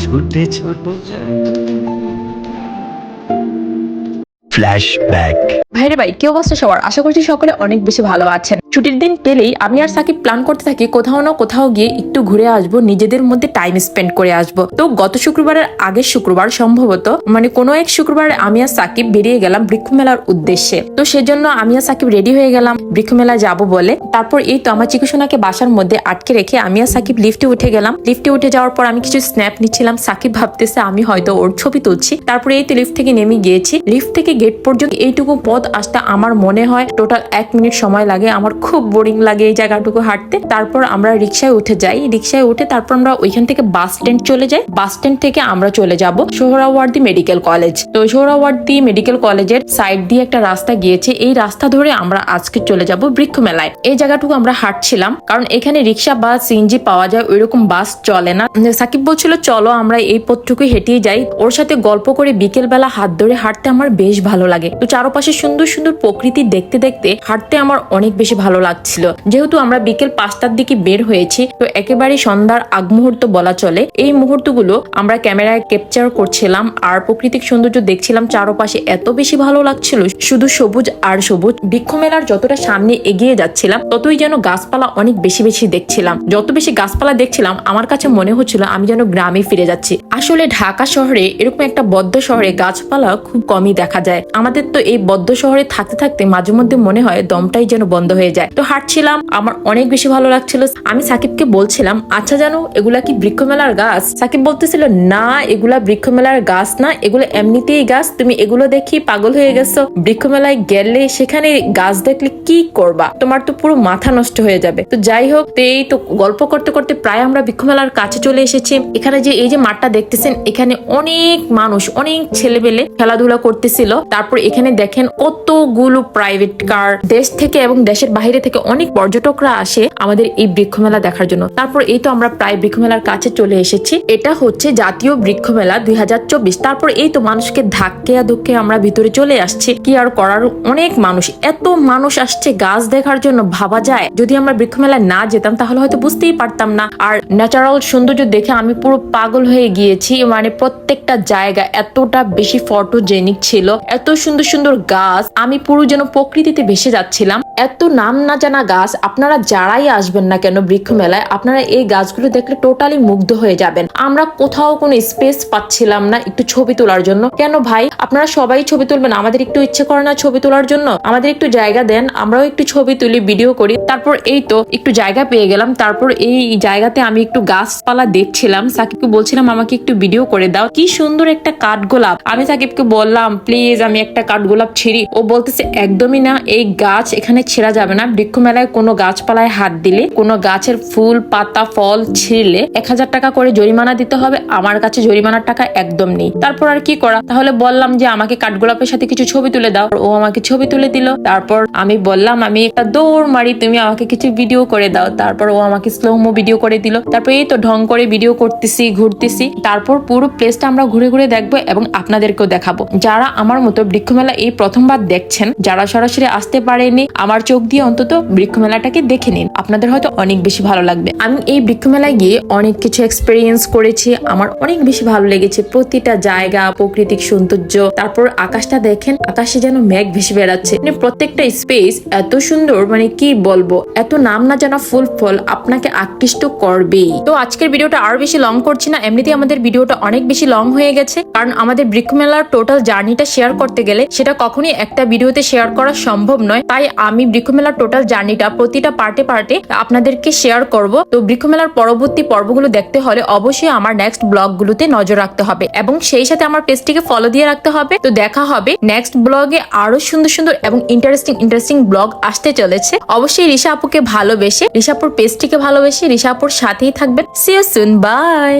ছুটে ছুটে ফ্ল্যাশব্যাক ভাইরে ভাই, কি অবস্থা সবার? আশা করছি সকলে অনেক বেশি ভালো আছেন। ছুটির দিন পেলেই আমি আর সাকিব প্ল্যান করতে থাকি, কোথাও না কোথাও গিয়ে একটু ঘুরে আসব, নিজেদের মধ্যে টাইম স্পেন্ড করে আসব। তো গত শুক্রবারের আগের শুক্রবার সম্ভবত মানে কোনো এক শুক্রবার আমি আর সাকিব বেরিয়ে গেলাম বৃক্ষ মেলার উদ্দেশ্যে। তো সেজন্য আমি আর সাকিব রেডি হয়ে গেলাম বৃক্ষ মেলা যাব বলে। তারপর এই তো আমার চিকুসোনাকে বাসার মধ্যে আটকে রেখে আমি আর সাকিব লিফটে উঠে গেলাম। লিফটে উঠে যাওয়ার পর আমি কিছু স্ন্যাপ নিচ্ছিলাম। সাকিব ভাবতেছে আমি হয়তো ওর ছবি তুলছি। তারপরে এই তো লিফট থেকে নেমে গিয়েছি। লিফট থেকে গেট পর্যন্ত এইটুকু পথ আসতে আমার মনে হয় টোটাল এক মিনিট সময় লাগে। আমার খুব বোরিং লাগে এই জায়গাটুকু হাঁটতে। তারপর আমরা রিক্সায় উঠে যাই। রিক্সায় উঠে তারপর আমরা ওইখান থেকে বাস স্ট্যান্ড চলে যাই। বাস স্ট্যান্ড থেকে আমরা চলে যাব সোহরাওয়ার্দী মেডিকেল কলেজ তো সোহরাওয়ার্দি মেডিকেল কলেজের সাইড দিয়ে একটা রাস্তা গিয়েছে। এই রাস্তা ধরে আমরা আজকে চলে যাব বৃক্ষ মেলায় এই জায়গাটুকু আমরা হাঁটছিলাম। কারণ এখানে রিক্সা বা সিএনজি পাওয়া যায়, ওইরকম বাস চলে না। সাকিব বলছিল, চলো আমরা এই পথটুকু হেঁটেই যাই। ওর সাথে গল্প করে বিকেল বেলা হাত ধরে হাঁটতে আমার বেশ ভালো লাগে। তো চারপাশে সুন্দর সুন্দর সুন্দর প্রকৃতি দেখতে দেখতে হাঁটতে আমার অনেক বেশি ভালো লাগছিল। যেহেতু আমরা বিকেল পাঁচটার দিকে বের হয়েছি, তো একেবারে সন্ধ্যার আগ মুহূর্ত বলা চলে। এই মুহূর্তগুলো আমরা ক্যামেরায় ক্যাপচার করছিলাম আর প্রাকৃতিক সৌন্দর্য দেখছিলাম চারপাশে এত বেশি ভালো লাগছিল, শুধু সবুজ আর সবুজ। বৃক্ষ মেলার যতটা সামনে এগিয়ে যাচ্ছিলাম, ততই যেন গাছপালা অনেক বেশি বেশি দেখছিলাম। যত বেশি গাছপালা দেখছিলাম, আমার কাছে মনে হচ্ছিল আমি যেন গ্রামে ফিরে যাচ্ছি। আসলে ঢাকা শহরে এরকম একটা বদ্ধ শহরে গাছপালা খুব কমই দেখা যায়। আমাদের তো এই বদ্ধ শহরে থাকতে থাকতে মাঝে মধ্যে মনে হয় দমটাই যেন বন্ধ হয়ে যায়। তো হাঁটছিলাম, আমার অনেক বেশি ভালো লাগছিল। আমি সাকিবকে বলছিলাম আচ্ছা জানো, এগুলা কি বৃক্ষ মেলার গাছ? সাকিব বলতেছিল, না, এগুলা বৃক্ষ মেলার গাছ না, এগুলো এমনিতেই গাছ, তুমি এগুলো দেখি পাগল হয়ে গেছো। বৃক্ষ মেলায় গেলে সেখানে গাছ দেখলে কি করবা? তোমার তো পুরো মাথা নষ্ট হয়ে যাবে। তো যাই হোক এই তো গল্প করতে করতে প্রায় আমরা বৃক্ষ মেলার কাছে চলে এসেছি। এখানে যে এই যে মাঠটা দেখতেছেন, এখানে অনেক মানুষ, অনেক ছেলেবেলে খেলাধুলা করতেছিল। তারপর এখানে দেখেন কতগুলো প্রাইভেট কার দেশ থেকে এবং দেশের বাইরে থেকে অনেক পর্যটকরা আসে আমাদের এই বৃক্ষমেলা দেখার জন্য। তারপর এই তো আমরা প্রায় বৃক্ষমেলার কাছে চলে এসেছি। এটা হচ্ছে জাতীয় বৃক্ষ মেলা দুই তারপর এই তো মানুষকে ধাক্কে ধুক্কে আমরা ভিতরে চলে আসছি। কি আর করার? অনেক মানুষ। এত মানুষ আসছে গাছ দেখার জন্য, ভাবা যায়। যদি আমরা বৃক্ষমেলায় না যেতাম, তাহলে হয়তো বুঝতেই পারতাম না। আর ন্যাচারাল সৌন্দর্য দেখে আমি পুরো পাগল হয়ে গিয়েছি। মানে প্রত্যেকটা জায়গা এতটা বেশি ফটোজেনিক ছিল। এত সুন্দর সুন্দর গাছ আমি পুরো যেন প্রকৃতিতে ভেসে যাচ্ছিলাম। এত নাম না জানা গাছ, আপনারা যারাই আসবেন না কেন বৃক্ষ মেলায় আপনারা এই গাছগুলো দেখলে টোটালি মুগ্ধ হয়ে যাবেন। আমরা কোথাও কোনো স্পেস পাচ্ছিলাম না একটু ছবি তোলার জন্য। কেন ভাই? আপনারা সবাই ছবি তুলবেন, আমাদের একটু ইচ্ছে করে না ছবি তোলার জন্য। আমাদের একটু জায়গা দেন, আমরাও একটু ছবি তুলি, ভিডিও করি। তারপর এই তো, একটু জায়গা পেয়ে গেলাম। তারপর এই জায়গাতে আমি একটু গাছপালা দেখছিলাম। সাকিবকে বলছিলাম, আমাকে একটু ভিডিও করে দাও। কি সুন্দর একটা কাঠগোলাপ। আমি সাকিবকে বললাম, প্লিজ, আমি একটা কাঠগোলাপ ছিঁড়ি। ও বলতেছে, একদমই না, এই গাছ এখানে ছেঁড়া যাবে না। বৃক্ষ মেলায় কোনো গাছপালায় হাত দিলে, কোনো গাছের ফুল, পাতা, ফল ছিঁড়লে এক হাজার টাকা করে জরিমানা দিতে হবে। আমার কাছে জরিমানার টাকা একদম নেই। তারপর আর কি করা? তাহলে বললাম যে, আমাকে কাঠগোলাপের সাথে কিছু ছবি তুলে দাও। ও আমাকে ছবি তুলে দিল। তারপর আমি বললাম, আমি একটা দৌড় মারি, তুমি আমাকে কিছু ভিডিও করে দাও। তারপর ও আমাকে স্লোমো ভিডিও করে দিল। তারপর এই তো ঢং করে ভিডিও করতেছি, ঘুরতেছি। তারপর পুরো প্লেসটা আমরা ঘুরে ঘুরে দেখব এবং আপনাদেরকেও দেখাবো। যারা আমার মতো বৃক্ষ বৃক্ষমেলা এই প্রথমবার দেখছেন। যারা সরাসরি আসতে পারেনি আমার চোখ দিয়ে অন্তত বৃক্ষমেলাটাকে দেখে নিন। আপনাদের হয়তো অনেক বেশি ভালো লাগবে। আমি এই বৃক্ষমেলায় গিয়ে অনেক কিছু এক্সপিরিয়েন্স করেছি। আমার অনেক বেশি ভালো লেগেছে। প্রতিটা জায়গা প্রাকৃতিক সৌন্দর্য, তারপর আকাশটা দেখেন, আকাশে যেন মেঘ ভেসে বেড়াচ্ছে। মানে প্রত্যেকটা স্পেস এত সুন্দর মানে কি বলব, এত নাম না জানা ফুল ফল আপনাকে আকৃষ্ট করবেই। তো আজকের ভিডিওটা আর বেশি লং করছি না। এমনিতেই আমাদের ভিডিওটা অনেক বেশি লং হয়ে গেছে। কারণ আমাদের বৃক্ষ বৃক্ষমেলার টোটাল জার্নিটা শেয়ার করতে গেলে সেটা কখনই একটা ভিডিওতে শেয়ার করা সম্ভব নয়। তাই আমি বৃক্ষমেলার টোটাল জার্নিটা প্রতিটা পার্টে পার্টে আপনাদেরকে শেয়ার করব। তো বৃক্ষমেলার পরবর্তী পর্বগুলো দেখতে হলে অবশ্যই আমার নেক্সট ব্লগগুলোতে নজর রাখতে হবে এবং সেই সাথে আমার পেজটিকে ফলো দিয়ে রাখতে হবে। তো দেখা হবে নেক্সট ব্লগে আরও সুন্দর সুন্দর এবং ইন্টারেস্টিং ইন্টারেস্টিং ব্লগ আসতে চলেছে। অবশ্যই রিশা আপুকে ভালোবেসে রিশাপুর পেজটিকে ভালোবেসে ঋষাপুর সাথেই থাকবেন। C you soon by